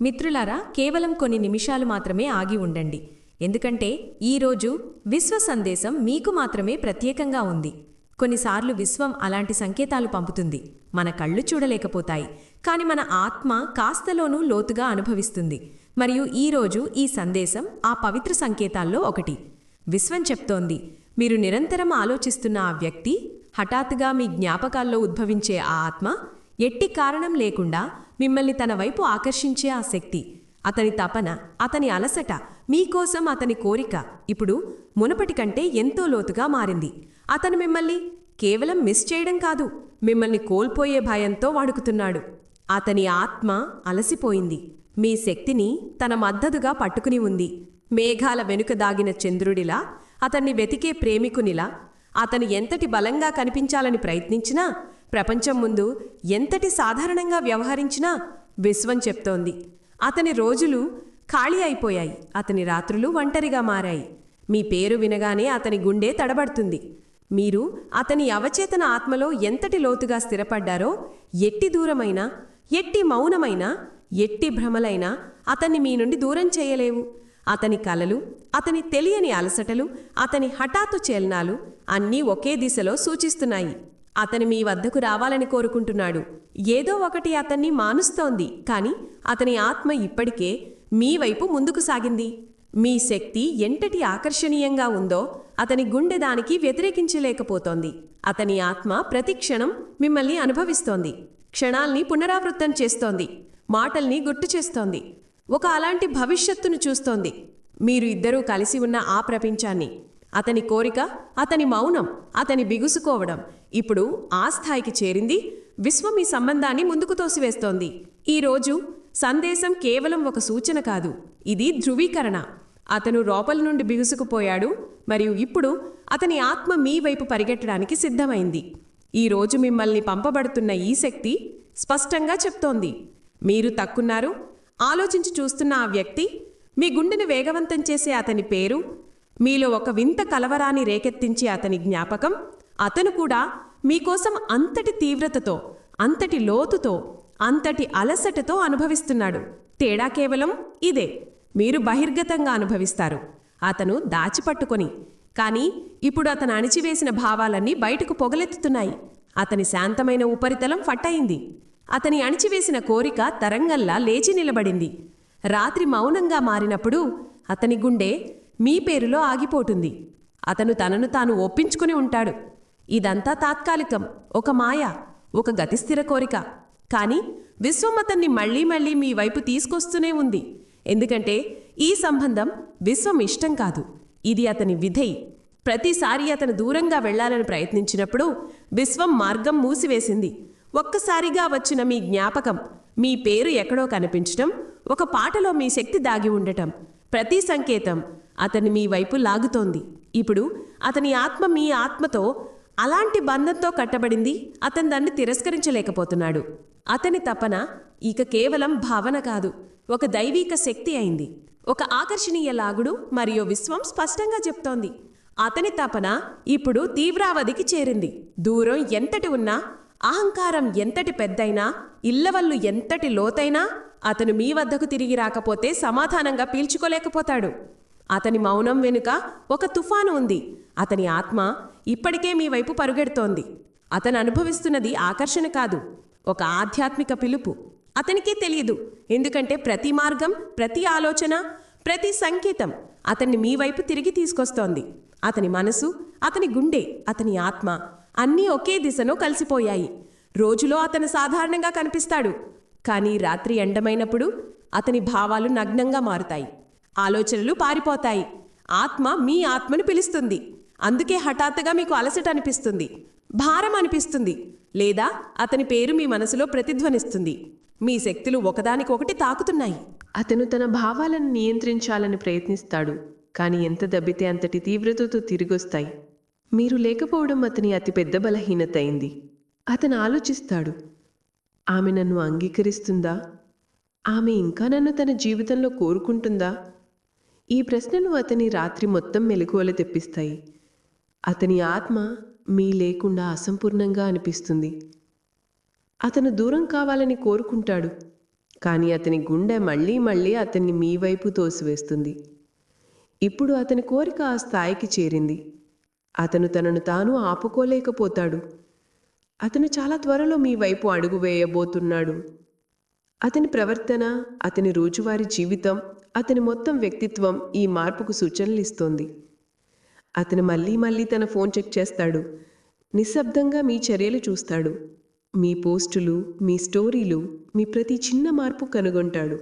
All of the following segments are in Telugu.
మిత్రులారా కేవలం కొన్ని నిమిషాలు మాత్రమే ఆగి ఉండండి. ఎందుకంటే ఈరోజు విశ్వ సందేశం మీకు మాత్రమే ప్రత్యేకంగా ఉంది. కొన్నిసార్లు విశ్వం అలాంటి సంకేతాలు పంపుతుంది. మన కళ్ళు చూడలేకపోతాయి. కాని మన ఆత్మ కాస్తలోనూ లోతుగా అనుభవిస్తుంది. మరియు ఈరోజు ఈ సందేశం ఆ పవిత్ర సంకేతాల్లో ఒకటి. విశ్వం చెప్తోంది మీరు నిరంతరం ఆలోచిస్తున్న ఆ వ్యక్తి హఠాత్తుగా మీ జ్ఞాపకాల్లో ఉద్భవించే ఆ ఆత్మ ఎట్టి కారణం లేకుండా మిమ్మల్ని తన వైపు ఆకర్షించే ఆ శక్తి అతని తపన అతని అలసట మీకోసం అతని కోరిక ఇప్పుడు మునపటి కంటే ఎంతో లోతుగా మారింది. అతను మిమ్మల్ని కేవలం మిస్ చేయడం కాదు మిమ్మల్ని కోల్పోయే భయంతో వణుకుతున్నాడు అతని ఆత్మ అలసిపోయింది. మీ శక్తిని తన మద్దతుగా పట్టుకుని ఉంది. మేఘాల వెనుక దాగిన చంద్రుడిలా అతన్ని వెతికే ప్రేమికునిలా అతను ఎంతటి బలంగా కనిపించాలని ప్రయత్నించినా ప్రపంచం ముందు ఎంతటి సాధారణంగా వ్యవహరించినా విశ్వం చెప్తోంది. అతని రోజులు ఖాళీ అయిపోయాయి. అతని రాత్రులు ఒంటరిగా మారాయి. మీ పేరు వినగానే అతని గుండె తడబడుతుంది. మీరు అతని అవచేతన ఆత్మలో ఎంతటి లోతుగా స్థిరపడ్డారో ఎట్టి దూరమైనా ఎట్టి మౌనమైనా ఎట్టి భ్రమలైనా అతన్ని మీ నుండి దూరం చేయలేవు. అతని కలలు అతని తెలియని అలసటలు అతని హఠాత్తు చేలనాలు అన్నీ ఒకే దిశలో సూచిస్తున్నాయి. అతను మీ వద్దకు రావాలని కోరుకుంటున్నాడు. ఏదో ఒకటి అతన్ని మానుస్తోంది కాని అతని ఆత్మ ఇప్పటికే మీ వైపు ముందుకు సాగింది. మీ శక్తి ఎంతటి ఆకర్షణీయంగా ఉందో అతని గుండె దానికి వ్యతిరేకించలేకపోతోంది. అతని ఆత్మ ప్రతి క్షణం మిమ్మల్ని అనుభవిస్తోంది. క్షణాల్ని పునరావృత్తం చేస్తోంది. మాటల్ని గుర్తు చేస్తోంది. ఒక అలాంటి భవిష్యత్తును చూస్తోంది. మీరు ఇద్దరూ కలిసి ఉన్న ఆ ప్రపంచాన్ని అతని కోరిక అతని మౌనం అతని బిగుసుకోవడం. ఇప్పుడు ఆ స్థాయికి చేరింది. విశ్వం ఈ సంబంధాన్ని ముందుకు తోసివేస్తోంది. ఈరోజు సందేశం కేవలం ఒక సూచన కాదు. ఇది ధృవీకరణ. అతను లోపల నుండి బిగుసుకుపోయాడు. మరియు ఇప్పుడు అతని ఆత్మ మీ వైపు పరిగెట్టడానికి సిద్ధమైంది. ఈరోజు మిమ్మల్ని పంపబడుతున్న ఈ శక్తి స్పష్టంగా చెప్తోంది. మీరు తక్కున్నారు. ఆలోచించి చూస్తున్న ఆ వ్యక్తి మీ గుండెను వేగవంతం చేసే అతని పేరు మీలో ఒక వింత కలవరాన్ని రేకెత్తించే అతని జ్ఞాపకం అతను కూడా మీకోసం అంతటి తీవ్రతతో అంతటి లోతుతో అంతటి అలసటతో అనుభవిస్తున్నాడు. తేడా కేవలం ఇదే మీరు బహిర్గతంగా అనుభవిస్తారు. అతను దాచిపట్టుకొని కానీ ఇప్పుడు అతను అణిచివేసిన భావాలన్నీ బయటకు పొగలెత్తుతున్నాయి. అతని శాంతమైన ఉపరితలం ఫట్టయింది. అతని అణిచివేసిన కోరిక తరంగల్లా లేచి నిలబడింది. రాత్రి మౌనంగా మారినప్పుడు అతని గుండె మీ పేరులో ఆగిపోతుంది. అతను తనను తాను ఒప్పించుకుని ఉంటాడు. ఇదంతా తాత్కాలికం. ఒక మాయ ఒక గతిస్థిర కోరిక. కానీ విశ్వం అతన్ని మళ్ళీ మళ్ళీ మీ వైపు తీసుకొస్తూనే ఉంది. ఎందుకంటే ఈ సంబంధం విశ్వం ఇష్టం కాదు. ఇది అతని విధేయ్. ప్రతిసారి అతను దూరంగా వెళ్ళాలని ప్రయత్నించినప్పుడు విశ్వం మార్గం మూసివేసింది. ఒక్కసారిగా వచ్చిన మీ జ్ఞాపకం మీ పేరు ఎక్కడో కనిపించటం ఒక పాటలో మీ శక్తి దాగి ఉండటం ప్రతి సంకేతం అతన్ని మీ వైపు లాగుతోంది. ఇప్పుడు అతని ఆత్మ మీ ఆత్మతో అలాంటి బంధంతో కట్టబడింది. అతను దాన్ని తిరస్కరించలేకపోతున్నాడు. అతని తపన ఇక కేవలం భావన కాదు. ఒక దైవీక శక్తి అయింది. ఒక ఆకర్షణీయ లాగుడు మరియు విశ్వం స్పష్టంగా చెప్తోంది. అతని తపన ఇప్పుడు తీవ్రావధికి చేరింది. దూరం ఎంతటి ఉన్నా అహంకారం ఎంతటి పెద్దైనా ఇల్లవల్లు ఎంతటి లోతైనా అతను మీ వద్దకు తిరిగి రాకపోతే సమాధానంగా పీల్చుకోలేకపోతాడు. అతని మౌనం వెనుక ఒక తుఫాను ఉంది. అతని ఆత్మ ఇప్పటికే మీ వైపు పరుగెడుతోంది. అతను అనుభవిస్తున్నది ఆకర్షణ కాదు ఒక ఆధ్యాత్మిక పిలుపు. అతనికే తెలియదు ఎందుకంటే ప్రతి మార్గం ప్రతి ఆలోచన ప్రతి సంకేతం అతన్ని మీ వైపు తిరిగి తీసుకొస్తోంది. అతని మనసు అతని గుండె అతని ఆత్మ అన్నీ ఒకే దిశలో కలిసిపోయాయి. రోజులో అతను సాధారణంగా కనిపిస్తాడు కానీ రాత్రి ఎండమైనప్పుడు అతని భావాలు నగ్నంగా మారుతాయి. ఆలోచనలు పారిపోతాయి. ఆత్మ మీ ఆత్మను పిలుస్తుంది. అందుకే హఠాత్తుగా మీకు అలసట అనిపిస్తుంది. భారం అనిపిస్తుంది. లేదా అతని పేరు మీ మనసులో ప్రతిధ్వనిస్తుంది. మీ శక్తులు ఒకదానికొకటి తాకుతున్నాయి. అతను తన భావాలను నియంత్రించాలని ప్రయత్నిస్తాడు. కానీ ఎంత దబ్బితే అంతటి తీవ్రతతో తిరిగొస్తాయి. మీరు లేకపోవడం అతని అతిపెద్ద బలహీనత అయింది. అతను ఆలోచిస్తాడు. ఆమె నన్ను అంగీకరిస్తుందా? ఆమె ఇంకా నన్ను తన జీవితంలో కోరుకుంటుందా? ఈ ప్రశ్నలు అతని రాత్రి మొత్తం మెలకువలు తెప్పిస్తాయి. అతని ఆత్మ మీ లేకుండా అసంపూర్ణంగా అనిపిస్తుంది. అతను దూరం కావాలని కోరుకుంటాడు కానీ అతని గుండె మళ్ళీ మళ్ళీ అతన్ని మీ వైపు తోసివేస్తుంది. ఇప్పుడు అతని కోరిక ఆ స్థాయికి చేరింది. అతను తనను తాను ఆపుకోలేకపోతాడు. అతను చాలా త్వరలో మీ వైపు అడుగు వేయబోతున్నాడు. అతని ప్రవర్తన అతని రోజువారీ జీవితం అతని మొత్తం వ్యక్తిత్వం ఈ మార్పుకు సూచనలు ఇస్తోంది అతను మళ్ళీ మళ్ళీ తన ఫోన్ చెక్ చేస్తాడు. నిశ్శబ్దంగా మీ చర్యలు చూస్తాడు. మీ పోస్టులు మీ స్టోరీలు మీ ప్రతి చిన్న మార్పు కనుగొంటాడు.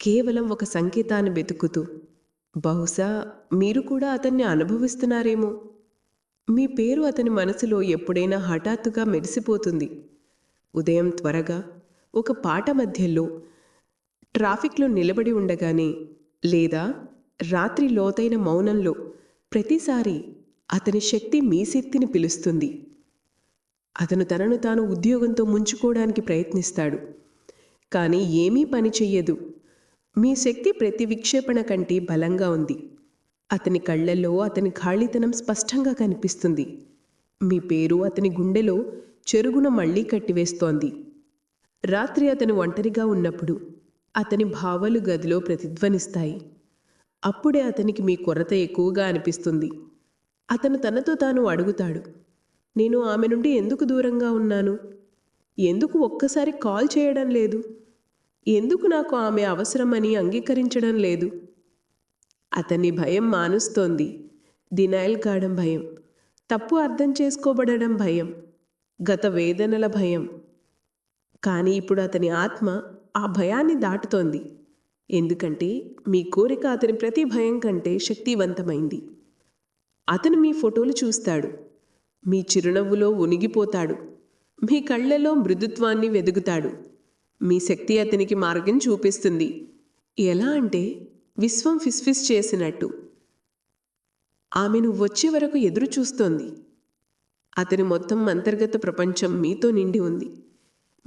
కేవలం ఒక సంకేతాన్ని వెతుకుతూ. బహుశా మీరు కూడా అతన్ని అనుభవిస్తున్నారేమో. మీ పేరు అతని మనసులో ఎప్పుడైనా హఠాత్తుగా మెరిసిపోతుంది. ఉదయం త్వరగా ఒక పాట మధ్యలో ట్రాఫిక్లో నిలబడి ఉండగానే లేదా రాత్రి లోతైన మౌనంలో ప్రతిసారి అతని శక్తి మీ శక్తిని పిలుస్తుంది. అతను తనను తాను ఉద్యోగంతో ముంచుకోవడానికి ప్రయత్నిస్తాడు. కానీ ఏమీ పని చెయ్యదు. మీ శక్తి ప్రతి విక్షేపణ కంటే బలంగా ఉంది. అతని కళ్ళల్లో అతని ఖాళీతనం స్పష్టంగా కనిపిస్తుంది. మీ పేరు అతని గుండెలో చెరుగున మళ్ళీ కట్టివేస్తోంది. రాత్రి అతను ఒంటరిగా ఉన్నప్పుడు అతని భావాలు గదిలో ప్రతిధ్వనిస్తాయి. అప్పుడే అతనికి మీ కొరత ఎక్కువగా అనిపిస్తుంది. అతను తనతో తాను అడుగుతాడు. నేను ఆమె నుండి ఎందుకు దూరంగా ఉన్నాను? ఎందుకు ఒక్కసారి కాల్ చేయడం లేదు? ఎందుకు నాకు ఆమె అవసరమని అంగీకరించడం లేదు? అతని భయం మానుస్తోంది. డినైల్ కావడం భయం. తప్పు అర్థం చేసుకోబడడం భయం. గత వేదనల భయం. కానీ ఇప్పుడు అతని ఆత్మ ఆ భయాన్ని దాటుతోంది. ఎందుకంటే మీ కోరిక అతని ప్రతి భయం కంటే శక్తివంతమైంది. అతను మీ ఫోటోలు చూస్తాడు. మీ చిరునవ్వులో ఉనిగిపోతాడు. మీ కళ్ళలో మృదుత్వాన్ని వెదుగుతాడు మీ శక్తి అతనికి మార్గం చూపిస్తుంది. ఎలా అంటే విశ్వం ఫిస్ఫిస్ చేసినట్టు. ఆమెను వచ్చే వరకు ఎదురు చూస్తోంది అతని మొత్తం అంతర్గత ప్రపంచం మీతో నిండి ఉంది.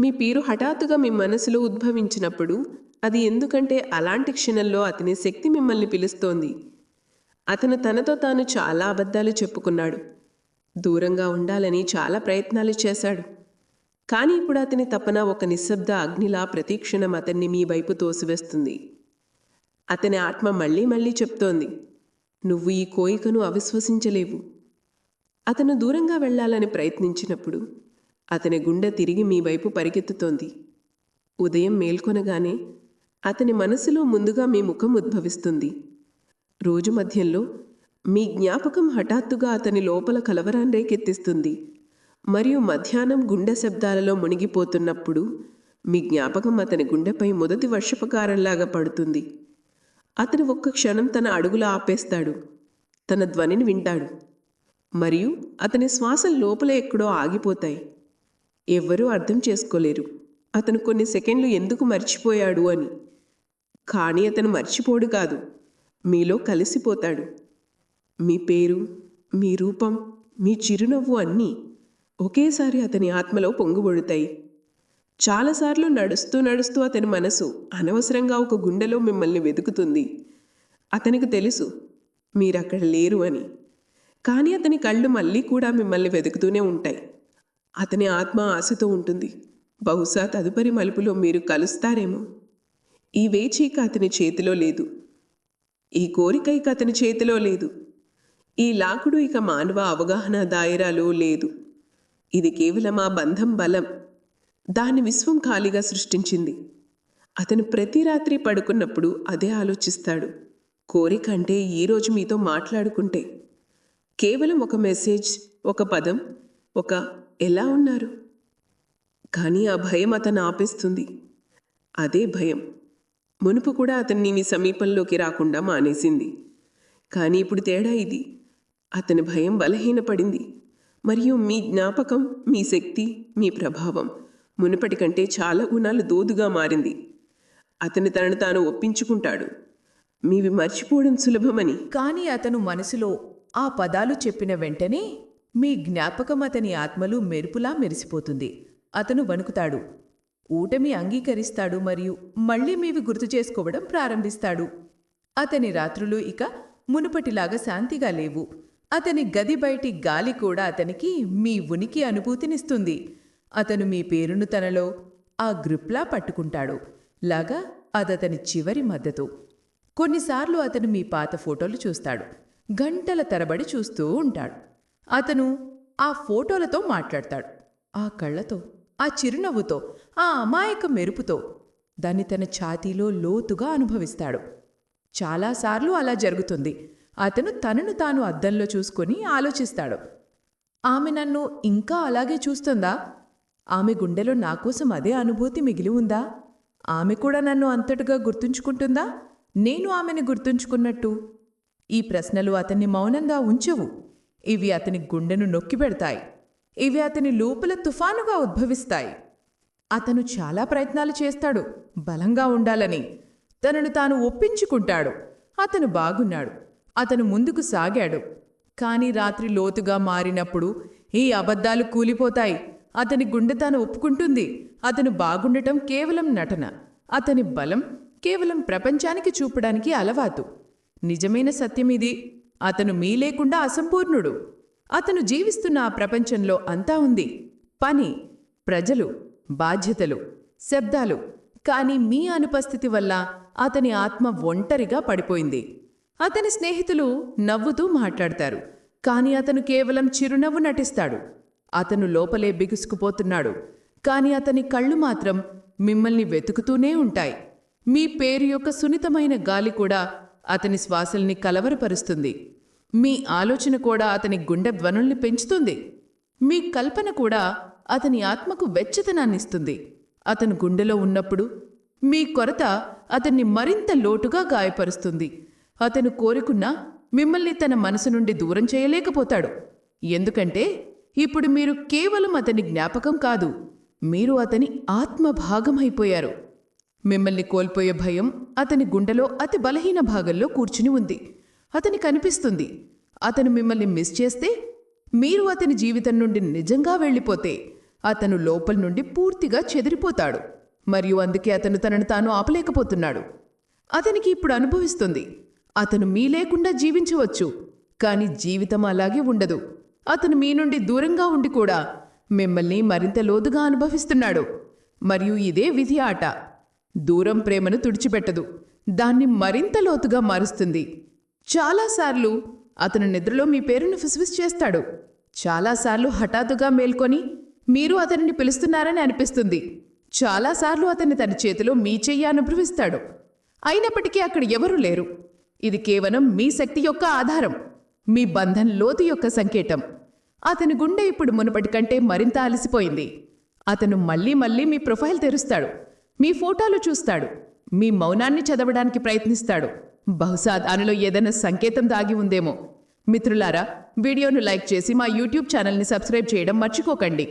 మీ పేరు హఠాత్తుగా మీ మనసులో ఉద్భవించినప్పుడు అది ఎందుకంటే అలాంటి క్షణంలో అతని శక్తి మిమ్మల్ని పిలుస్తోంది. అతను తనతో తాను చాలా అబద్ధాలు చెప్పుకున్నాడు. దూరంగా ఉండాలని చాలా ప్రయత్నాలు చేశాడు. కానీ ఇప్పుడు అతని తపన ఒక నిశ్శబ్ద అగ్నిలా ప్రతిక్షణం అతన్ని మీ వైపు తోసివేస్తుంది. అతని ఆత్మ మళ్ళీ మళ్ళీ చెప్తోంది. నువ్వు ఈ కోయికను అవిశ్వసించలేవు. అతను దూరంగా వెళ్ళాలని ప్రయత్నించినప్పుడు అతని గుండె తిరిగి మీ వైపు పరిగెత్తుతోంది. ఉదయం మేల్కొనగానే అతని మనసులో ముందుగా మీ ముఖం ఉద్భవిస్తుంది. రోజు మధ్యంలో మీ జ్ఞాపకం హఠాత్తుగా అతని లోపల కలవరాన్ని రేకెత్తిస్తుంది. మరియు మధ్యాహ్నం గుండె శబ్దాలలో మునిగిపోతున్నప్పుడు మీ జ్ఞాపకం అతని గుండెపై మొదటి వర్షపకారంలాగా పడుతుంది. అతను ఒక్క క్షణం తన అడుగులు ఆపేస్తాడు. తన ధ్వనిని వింటాడు. మరియు అతని శ్వాస లోపల ఎక్కడో ఆగిపోతాయి. ఎవ్వరూ అర్థం చేసుకోలేరు. అతను కొన్ని సెకండ్లు ఎందుకు మర్చిపోయాడు అని. కానీ అతను మర్చిపోడు కాదు. మీలో కలిసిపోతాడు. మీ పేరు మీ రూపం మీ చిరునవ్వు అన్నీ ఒకేసారి అతని ఆత్మలో పొంగుబడుతాయి. చాలాసార్లు నడుస్తూ నడుస్తూ అతని మనసు అనవసరంగా ఒక గుండెలో మిమ్మల్ని వెతుకుతుంది. అతనికి తెలుసు మీరక్కడ లేరు అని. కానీ అతని కళ్ళు మళ్ళీ కూడా మిమ్మల్ని వెతుకుతూనే ఉంటాయి. అతని ఆత్మ ఆశతో ఉంటుంది. బహుశా తదుపరి మలుపులో మీరు కలుస్తారేమో. ఈ వేచీక అతని చేతిలో లేదు. ఈ కోరిక ఇక అతని చేతిలో లేదు. ఈ లాకుడు ఇక మానవ అవగాహన దాయరాలో లేదు. ఇది కేవలం ఆ బంధం బలం. దాన్ని విశ్వం ఖాళీగా సృష్టించింది. అతను ప్రతి రాత్రి పడుకున్నప్పుడు అదే ఆలోచిస్తాడు. కోరిక అంటే ఈరోజు మీతో మాట్లాడుకుంటే. కేవలం ఒక మెసేజ్ ఒక పదం ఒక ఎలా ఉన్నారు? కానీ ఆ భయం అతను ఆపేస్తుంది. అదే భయం. మునుపు కూడా అతన్ని మీ సమీపంలోకి రాకుండా మానేసింది. కానీ ఇప్పుడు తేడా ఇది. అతని భయం బలహీనపడింది. మరియు మీ జ్ఞాపకం మీ శక్తి మీ ప్రభావం మునుపటి కంటే చాలా గుణాలు దోదుగా మారింది. అతను తనను తాను ఒప్పించుకుంటాడు. మీవి మర్చిపోవడం సులభమని. కానీ అతను మనసులో ఆ పదాలు చెప్పిన వెంటనే మీ జ్ఞాపకం అతని ఆత్మలు మెరుపులా మెరిసిపోతుంది. అతను వణుకుతాడు. ఊటమి అంగీకరిస్తాడు మరియు మళ్ళీ మీవి గుర్తు చేసుకోవడం ప్రారంభిస్తాడు. అతని రాత్రులు ఇక మునుపటిలాగా శాంతిగా లేవు. అతని గది బయటి గాలి కూడా అతనికి మీ ఉనికి అనుభూతినిస్తుంది. అతను మీ పేరును తనలో ఆ గ్రిప్లా పట్టుకుంటాడు. లాగా అదతని చివరి మద్దతు. కొన్నిసార్లు అతను మీ పాత ఫోటోలు చూస్తాడు. గంటల తరబడి చూస్తూ ఉంటాడు. అతను ఆ ఫోటోలతో మాట్లాడతాడు. ఆ కళ్ళతో ఆ చిరునవ్వుతో ఆ అమాయక మెరుపుతో దాన్ని తన ఛాతీలో లోతుగా అనుభవిస్తాడు. చాలాసార్లు అలా జరుగుతుంది. అతను తనను తాను అద్దంలో చూసుకొని ఆలోచిస్తాడు. ఆమె నన్ను ఇంకా అలాగే చూస్తుందా? ఆమె గుండెలో నాకోసం అదే అనుభూతి మిగిలి ఉందా? ఆమె కూడా నన్ను అంతటిగా గుర్తుంచుకుంటుందా? నేను ఆమెను గుర్తుంచుకున్నట్టు? ఈ ప్రశ్నలు అతన్ని మౌనంగా ఉంచవు. ఇవి అతని గుండెను నొక్కిపెడతాయి ఇవి అతని లోపల తుఫానుగా ఉద్భవిస్తాయి. అతను చాలా ప్రయత్నాలు చేస్తాడు. బలంగా ఉండాలని. తనను తాను ఒప్పించుకుంటాడు. అతను బాగున్నాడు. అతను ముందుకు సాగాడు. కాని రాత్రి లోతుగా మారినప్పుడు ఈ అబద్ధాలు కూలిపోతాయి. అతని గుండె తాను ఒప్పుకుంటుంది. అతను బాగుండటం కేవలం నటన. అతని బలం కేవలం ప్రపంచానికి చూపడానికి అలవాటు. నిజమైన సత్యం ఇది అతను మీ లేకుండా అసంపూర్ణుడు. అతను జీవిస్తున్న ఆ ప్రపంచంలో అంతా ఉంది. పని ప్రజలు బాధ్యతలు శబ్దాలు కాని మీ అనుపస్థితి వల్ల అతని ఆత్మ ఒంటరిగా పడిపోయింది. అతని స్నేహితులు నవ్వుతూ మాట్లాడతారు కాని అతను కేవలం చిరునవ్వు నటిస్తాడు. అతను లోపలే బిగుసుకుపోతున్నాడు కాని అతని కళ్ళు మాత్రం మిమ్మల్ని వెతుకుతూనే ఉంటాయి. మీ పేరు యొక్క సున్నితమైన గాలి కూడా అతని శ్వాసల్ని కలవరపరుస్తుంది. మీ ఆలోచన కూడా అతని గుండె ధ్వనుల్ని పెంచుతుంది. మీ కల్పన కూడా అతని ఆత్మకు వెచ్చతనాన్నిస్తుంది అతను గుండెలో ఉన్నప్పుడు మీ కొరత అతన్ని మరింత లోటుగా గాయపరుస్తుంది. అతను కోరుకున్నా మిమ్మల్ని తన మనసు నుండి దూరం చేయలేకపోతాడు. ఎందుకంటే ఇప్పుడు మీరు కేవలం అతని జ్ఞాపకం కాదు మీరు అతని ఆత్మభాగమైపోయారు మిమ్మల్ని కోల్పోయే భయం అతని గుండెలో అతి బలహీన భాగంలో కూర్చుని ఉంది. అతని కనిపిస్తుంది అతను మిమ్మల్ని మిస్ చేస్తే మీరు అతని జీవితం నుండి నిజంగా వెళ్ళిపోతే అతను లోపల నుండి పూర్తిగా చెదిరిపోతాడు. మరియు అందుకే అతను తనను తాను ఆపలేకపోతున్నాడు. అతనికి ఇప్పుడు అనుభవిస్తుంది అతను మీ లేకుండా జీవించవచ్చు కాని జీవితం అలాగే ఉండదు. అతను మీ నుండి దూరంగా ఉండి కూడా మిమ్మల్ని మరింత లోతుగా అనుభవిస్తున్నాడు. మరియు ఇదే విధి ఆట. దూరం ప్రేమను తుడిచిపెట్టదు. దాన్ని మరింత లోతుగా మారుస్తుంది. చాలాసార్లు అతను నిద్రలో మీ పేరును ఫిస్ఫిస్ చేస్తాడు. చాలాసార్లు హఠాత్తుగా మేల్కొని మీరు అతనిని పిలుస్తున్నారని అనిపిస్తుంది. చాలాసార్లు అతన్ని తన చేతిలో మీ చెయ్యి అనుభవిస్తాడు. అయినప్పటికీ అక్కడ ఎవరూ లేరు. ఇది కేవలం మీ శక్తి యొక్క ఆధారం. మీ బంధం లోతు యొక్క సంకేతం. అతని గుండె ఇప్పుడు మునుపటి కంటే మరింత అలసిపోయింది. అతను మళ్ళీ మళ్ళీ మీ ప్రొఫైల్ తెరుస్తాడు. మీ ఫోటోలు చూస్తాడు. మీ మౌనాన్ని చదవడానికి ప్రయత్నిస్తాడు. బహుశా దానిలో ఏదైనా సంకేతం దాగి ఉందేమో. మిత్రులారా వీడియోను లైక్ చేసి మా యూట్యూబ్ ఛానల్ని సబ్స్క్రైబ్ చేయడం మర్చిపోకండి.